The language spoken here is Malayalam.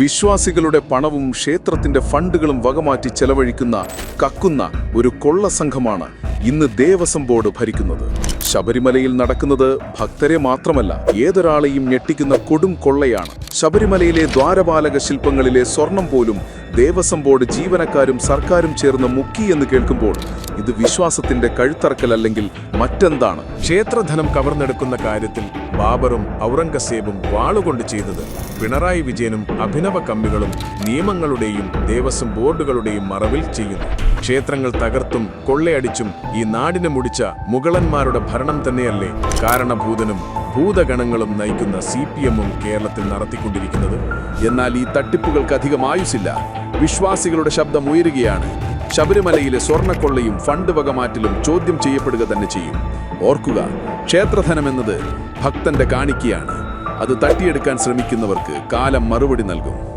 വിശ്വാസികളുടെ പണവും ക്ഷേത്രത്തിന്റെ ഫണ്ടുകളും വകമാറ്റി ചെലവഴിക്കുന്ന കക്കുന്ന ഒരു കൊള്ള സംഘമാണ് ഇന്ന് ദേവസ്വം ബോർഡ് ഭരിക്കുന്നത്. ശബരിമലയിൽ നടക്കുന്നത് ഭക്തരെ മാത്രമല്ല ഏതൊരാളെയും ഞെട്ടിക്കുന്ന കൊടും കൊള്ളയാണ്. ശബരിമലയിലെ ദ്വാരപാലക ശില്പങ്ങളിലെ സ്വർണം പോലും ദേവസ്വം ബോർഡ് ജീവനക്കാരും സർക്കാരും ചേർന്ന് മുക്കി എന്ന് കേൾക്കുമ്പോൾ ഇത് വിശ്വാസത്തിന്റെ കഴുത്തറക്കൽ അല്ലെങ്കിൽ മറ്റെന്താണ്? ക്ഷേത്രധനം കവർന്നെടുക്കുന്ന കാര്യത്തിൽ ബാബറും ഔറംഗസേബും വാളുകൊണ്ട് ചെയ്തത്. പിണറായി വിജയനും അഭിനവ കമ്മികളും നിയമങ്ങളുടെയും ദേവസ്വം ബോർഡുകളുടെയും മറവിൽ ചെയ്യുന്നു. ക്ഷേത്രങ്ങൾ തകർത്തും കൊള്ളയടിച്ചും ഈ നാടിനെ മുടിച്ച മുഗളന്മാരുടെ ഭരണം തന്നെയല്ലേ കാരണഭൂതനും ഭൂതഗണങ്ങളും നയിക്കുന്ന സി പി എമ്മും കേരളത്തിൽ നടത്തിക്കൊണ്ടിരിക്കുന്നത്? എന്നാൽ ഈ തട്ടിപ്പുകൾക്ക് അധികം ആയുസില്ല വിശ്വാസികളുടെ ശബ്ദം ഉയരുകയാണ്. ശബരിമലയിലെ സ്വർണക്കൊള്ളയും ഫണ്ട് വകമാറ്റലും ചോദ്യം ചെയ്യപ്പെടുക തന്നെ ചെയ്യും. ഓർക്കുക ക്ഷേത്രധനം എന്നത് ഭക്തന്റെ കാണിക്കയാണ്. അത് തട്ടിയെടുക്കാൻ ശ്രമിക്കുന്നവർക്ക് കാലം മറുപടി നൽകും.